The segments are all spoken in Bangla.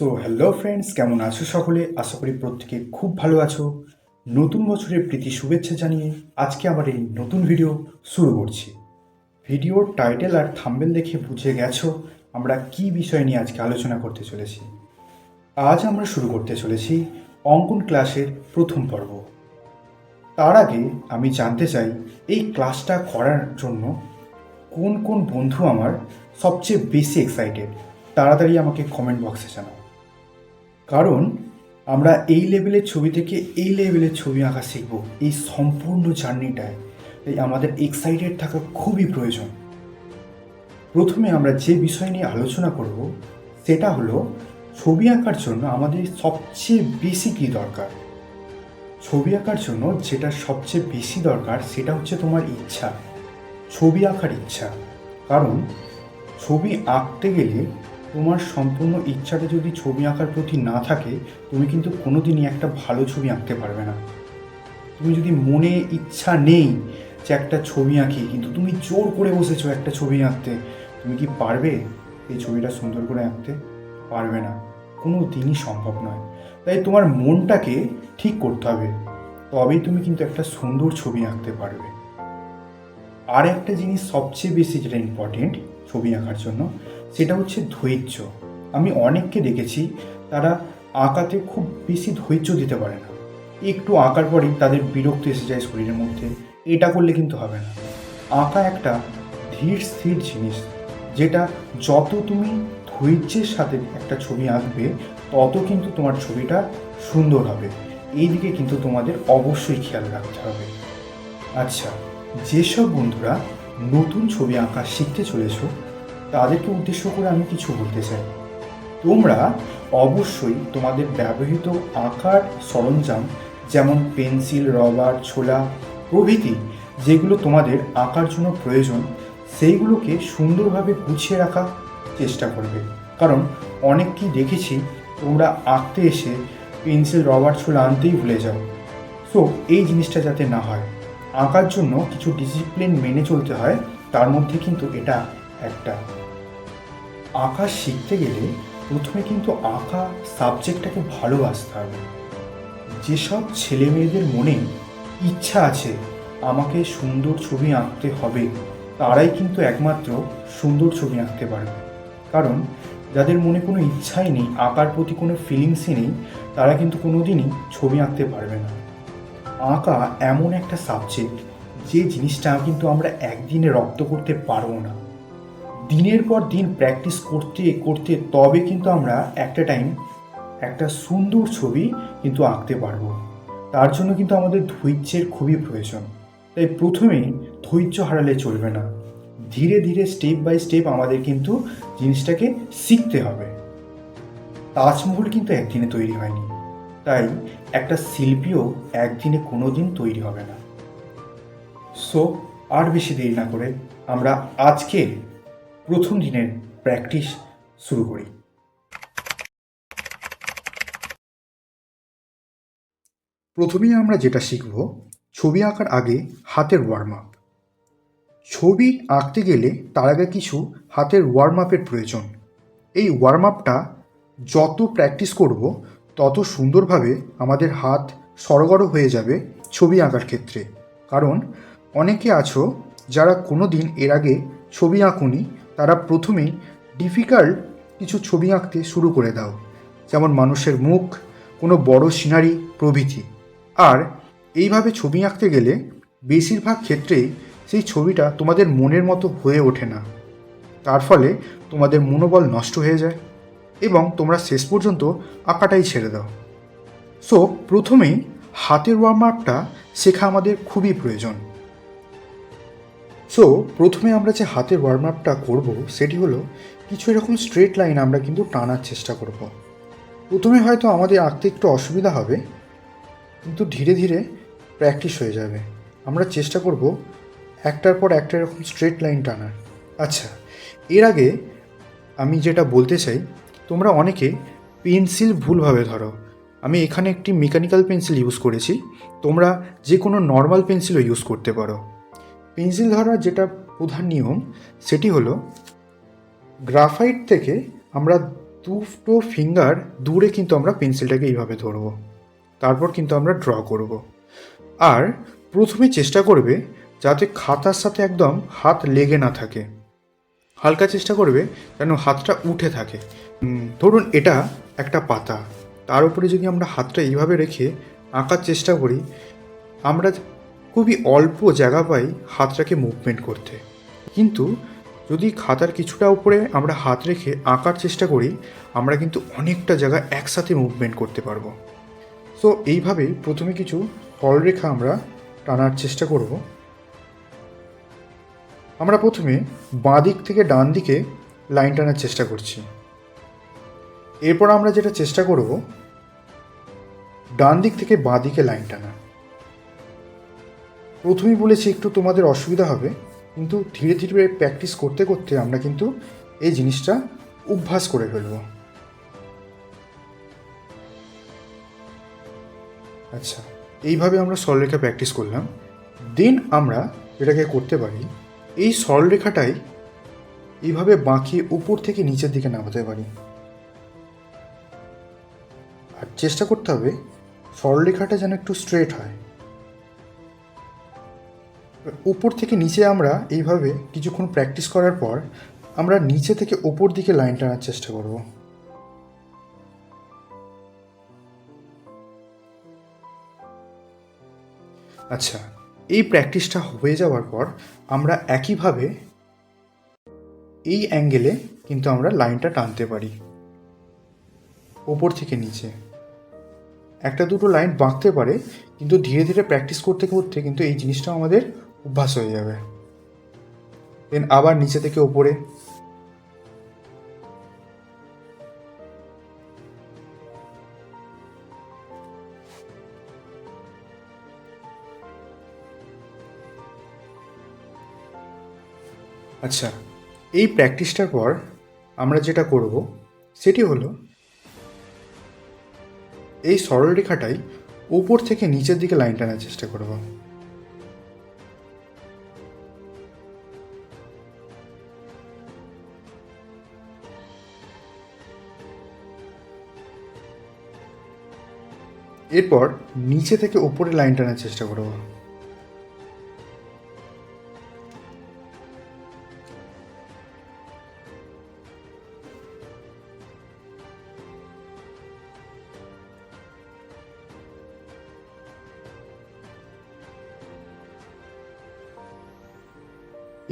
সো হ্যালো ফ্রেন্ডস কেমন আছো সকলে? আশা করি প্রত্যেকে খুব ভালো আছো। নতুন বছরের প্রীতি শুভেচ্ছা জানিয়ে আজকে আমার এই নতুন ভিডিও শুরু করছি। ভিডিওর টাইটেল আর থাম্বেল দেখে বুঝে গেছো আমরা কি বিষয় নিয়ে আজকে আলোচনা করতে চলেছি। আজ আমরা শুরু করতে চলেছি অঙ্কন ক্লাসের প্রথম পর্ব। তার আগে আমি জানতে চাই, এই ক্লাসটা করার জন্য কোন কোন বন্ধু আমার সবচেয়ে বেশি এক্সাইটেড তাড়াতাড়ি আমাকে কমেন্ট বক্সে জানাও। কারণ আমরা এই লেভেলের ছবি থেকে এই লেভেলের ছবি আঁকা শিখব, এই সম্পূর্ণ জার্নিটায়। তাই আমাদের এক্সাইটেড থাকা খুবই প্রয়োজন। প্রথমে আমরা যে বিষয় নিয়ে আলোচনা করব, সেটা হলো ছবি আঁকার জন্য আমাদের সবচেয়ে বেশি কী দরকার? ছবি আঁকার জন্য যেটা সবচেয়ে বেশি দরকার, সেটা হচ্ছে তোমার ইচ্ছা, ছবি আঁকার ইচ্ছা। কারণ ছবি আঁকতে গেলে তোমার সম্পূর্ণ ইচ্ছাটা যদি ছবি আঁকার প্রতি না থাকে, তুমি কিন্তু কোনোদিনই একটা ভালো ছবি আঁকতে পারবে না। তুমি যদি মনে ইচ্ছা নেই যে একটা ছবি আঁকি, কিন্তু তুমি জোর করে বসেছো একটা ছবি আঁকতে, তুমি কি পারবে এই ছবিটা সুন্দর করে আঁকতে? পারবে না। কোনো দিনই সম্ভব নয়। তাই তোমার মনটাকে ঠিক করতে হবে। তবেই তুমি কিন্তু একটা সুন্দর ছবি আঁকতে পারবে। আর একটা জিনিস সবচেয়ে বেশি যেটা ইম্পর্টেন্ট ছবি আঁকার জন্য সেটা হচ্ছে ধৈর্য। আমি অনেককে দেখেছি, তারা আঁকাতে খুব বেশি ধৈর্য দিতে পারে না। একটু আঁকার পরেই তাদের বিরক্ত এসে যায় শরীরের মধ্যে। এটা করলে কিন্তু হবে না। আঁকা একটা ধীর, স্থির জিনিস, যেটা যত তুমি ধৈর্যের সাথে একটা ছবি আঁকবে, তত কিন্তু তোমার ছবিটা সুন্দর হবে। এই দিকে কিন্তু তোমাদের অবশ্যই খেয়াল রাখতে হবে। আচ্ছা যেসব বন্ধুরা নতুন ছবি আঁকা শিখতে চলেছ তাদেরকে উদ্দেশ্য করে আমি কিছু বলতে চাই। তোমরা অবশ্যই তোমাদের ব্যবহৃত আঁকার সরঞ্জাম যেমন পেন্সিল, রবার, ছোলা প্রভৃতি যেগুলো তোমাদের আঁকার জন্য প্রয়োজন, সেইগুলোকে সুন্দরভাবে গুছিয়ে রাখার চেষ্টা করবে। কারণ অনেককেই দেখেছি তোমরা আঁকতে এসে পেন্সিল, রবার, ছোলা আনতেই ভুলে যাও। সো, এই জিনিসটা যাতে না হয়, আঁকার জন্য কিছু ডিসিপ্লিন মেনে চলতে হয়, তার মধ্যে কিন্তু এটা একটা। আঁকা শিখতে গেলে প্রথমে কিন্তু আঁকা সাবজেক্টটাকে ভালোবাসতে হবে। যেসব ছেলে মেয়েদের মনে ইচ্ছা আছে, আমাকে সুন্দর ছবি আঁকতে হবে তারাই কিন্তু একমাত্র সুন্দর ছবি আঁকতে পারবে। কারণ যাদের মনে কোনো ইচ্ছাই নেই, আঁকার প্রতি কোনো ফিলিংসই নেই, তারা কিন্তু কোনো দিনই ছবি আঁকতে পারবে না। আঁকা এমন একটা সাবজেক্ট যে জিনিসটা কিন্তু আমরা একদিনে রপ্ত করতে পারব না। দিনের পর দিন প্র্যাকটিস করতে করতে তবে কিন্তু আমরা একটা টাইম একটা সুন্দর ছবি কিন্তু আঁকতে পারব। তার জন্য কিন্তু আমাদের ধৈর্যের খুবই প্রয়োজন। তাই প্রথমেই ধৈর্য হারালে চলবে না। ধীরে ধীরে স্টেপ বাই স্টেপ আমাদের কিন্তু জিনিসটাকে শিখতে হবে। তাজমহল কিন্তু একদিনে তৈরি হয়নি। তাই একটা শিল্পীও একদিনে কোনো দিন তৈরি হবে না। সো আর বেশি দেরি না করে আমরা আজকে প্রথম দিনের প্র্যাকটিস শুরু করি। প্রথমেই আমরা যেটা শিখব, ছবি আঁকার আগে হাতের ওয়ার্ম আপ ছবি আঁকতে গেলে তার আগে কিছু হাতের ওয়ার্ম আপের প্রয়োজন। এই ওয়ার্ম আপটা যত প্র্যাকটিস করব, তত সুন্দরভাবে আমাদের হাত সরগর হয়ে যাবে ছবি আঁকার ক্ষেত্রে। কারণ অনেকে আছো যারা কোনো দিন এর আগে ছবি আঁকুনি তারা প্রথমেই ডিফিকাল্ট কিছু ছবি আঁকতে শুরু করে দাও। যেমন মানুষের মুখ, কোনো বড় সিনারি, প্রভৃতি। আর এইভাবে ছবি আঁকতে গেলে বেশিরভাগ ক্ষেত্রেই সেই ছবিটা তোমাদের মনের মতো হয়ে ওঠে না। তার ফলে তোমাদের মনোবল নষ্ট হয়ে যায় এবং তোমরা শেষ পর্যন্ত আঁকাটাই ছেড়ে দাও। সো প্রথমেই হাতের ওয়ার্ম আপটা শেখা আমাদের খুবই প্রয়োজন। সো প্রথমে আমরা যে হাতের ওয়ার্ম আপটা করব, সেটি হলো কিছু এরকম স্ট্রেট লাইন আমরা কিন্তু টানার চেষ্টা করব। প্রথমে হয়তো আমাদের আঁকতে একটু অসুবিধা হবে, কিন্তু ধীরে ধীরে প্র্যাকটিস হয়ে যাবে। আমরা চেষ্টা করব একটার পর একটা এরকম স্ট্রেট লাইন টানার। আচ্ছা এর আগে আমি যেটা বলতে চাই, তোমরা অনেকে পেন্সিল ভুলভাবে ধরো। আমি এখানে একটি মেকানিক্যাল পেন্সিল ইউজ করেছি, তোমরা যে কোনো নর্মাল পেন্সিলও ইউজ করতে পারো। পেন্সিল ধরার যেটা প্রধান নিয়ম, সেটি হলো গ্রাফাইট থেকে আমরা দুটো ফিঙ্গার দূরে কিন্তু আমরা পেন্সিলটাকে এইভাবে ধরবো। তারপর কিন্তু আমরা ড্র করব। আর প্রথমে চেষ্টা করবে যাতে খাতার সাথে একদম হাত লেগে না থাকে। হালকা চেষ্টা করবে যেন হাতটা উঠে থাকে। ধরুন এটা একটা পাতা। তার উপরে যদি আমরা হাতটা এইভাবে রেখে আঁকার চেষ্টা করি, আমরা খুবই অল্প জায়গা পাই হাতটাকে মুভমেন্ট করতে। কিন্তু যদি খাতার কিছুটা উপরে আমরা হাত রেখে আঁকার চেষ্টা করি, আমরা কিন্তু অনেকটা জায়গা একসাথে মুভমেন্ট করতে পারব। সো এইভাবেই প্রথমে কিছু সরলরেখা আমরা টানার চেষ্টা করব। আমরা প্রথমে বাঁ দিক থেকে ডান দিকে লাইন টানার চেষ্টা করছি। এরপর আমরা যেটা চেষ্টা করব, ডান দিক থেকে বাঁ দিকে লাইন টানা প্রথমেই বলেছি একটু তোমাদের অসুবিধা হবে, কিন্তু ধীরে ধীরে প্র্যাকটিস করতে করতে আমরা কিন্তু এই জিনিসটা অভ্যাস করে ফেলব। আচ্ছা এইভাবে আমরা সরলরেখা প্র্যাকটিস করলাম। দেন আমরা এটাকে করতে পারি, এই সরলরেখাটাই এইভাবে বাঁকিয়ে উপর থেকে নিচের দিকে নামাতে পারি। আর চেষ্টা করতে হবে সরলরেখাটা যেন একটু স্ট্রেট হয়। উপর থেকে নিচে আমরা এইভাবে কিছুক্ষণ প্র্যাকটিস করার পর আমরা নিচে থেকে ওপর দিকে লাইন টানার চেষ্টা করব। আচ্ছা এই প্র্যাকটিসটা হয়ে যাওয়ার পর আমরা একইভাবে এই অ্যাঙ্গেলে কিন্তু আমরা লাইনটা টানতে পারি। ওপর থেকে নিচে। একটা দুটো লাইন বাঁকতে পারে, কিন্তু ধীরে ধীরে প্র্যাকটিস করতে করতে কিন্তু এই জিনিসটা আমাদের অভ্যাস হয়ে যাবে। দেন আবার নিচে থেকে ওপরে আচ্ছা এই প্র্যাকটিসটার পর আমরা যেটা করব, সেটি হলো এই সরল রেখাটাই উপর থেকে নিচের দিকে লাইন টানার চেষ্টা করব। এরপর নিচে থেকে ওপরে লাইন টানার চেষ্টা করব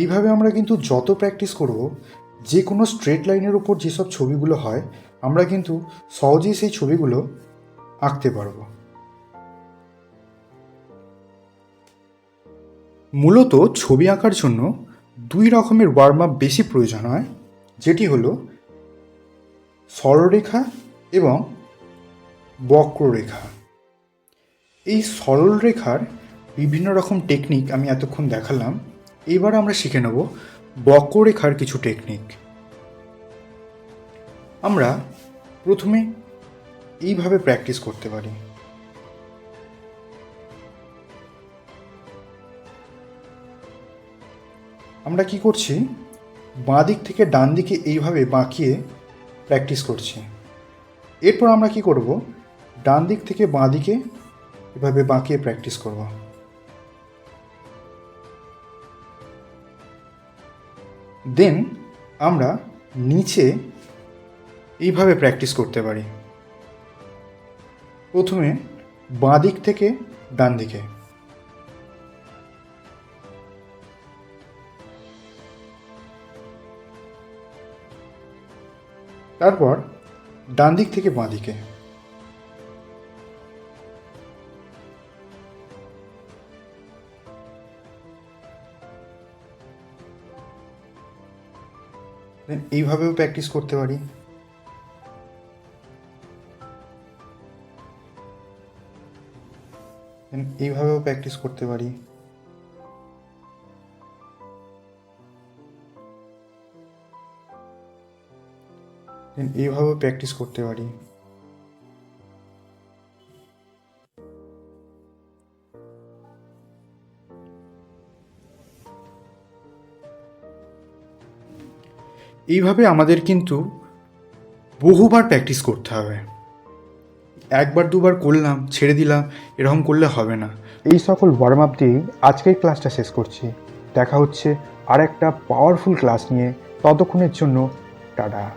এইভাবে আমরা কিন্তু যত প্র্যাকটিস করব, যে কোনো স্ট্রেট লাইনের উপর যেসব ছবিগুলো হয়, আমরা কিন্তু সহজেই সেই ছবিগুলো আঁকতে পারব। মূলত ছবি আঁকার জন্য দুই রকমের ওয়ার্ম আপ বেশি প্রয়োজন হয়, যেটি হলো সরলরেখা এবং বক্ররেখা। এই সরল রেখার বিভিন্ন রকম টেকনিক আমি এতক্ষণ দেখালাম। এবার আমরা শিখে নেব বক্ররেখার কিছু টেকনিক আমরা প্রথমে এইভাবে প্র্যাকটিস করতে পারি। আমরা কি করছি? বাঁ দিক থেকে ডান দিকে এইভাবে বাঁকিয়ে প্র্যাকটিস করছি। এরপর আমরা কি করব? ডান দিক থেকে বাঁ দিকে এভাবে বাঁকিয়ে প্র্যাকটিস করব। দেন আমরা নিচে এইভাবে প্র্যাকটিস করতে পারি। প্রথমে বাঁ দিক থেকে ডান দিকে। তারপর ডান দিক থেকে বাঁ দিকে। এইভাবেও প্র্যাকটিস করতে পারি। এইভাবেও প্র্যাকটিস করতে পারি। এইভাবেও প্র্যাকটিস করতে পারি। এইভাবে আমাদের কিন্তু বহুবার প্র্যাকটিস করতে হবে। একবার দুবার করলাম, ছেড়ে দিলাম, এরকম করলে হবে না। এই সকল ওয়ার্ম আপ দিয়েই আজকের ক্লাসটা শেষ করছি। দেখা হচ্ছে আর একটা পাওয়ারফুল ক্লাস নিয়ে। ততক্ষণের জন্য টাটা।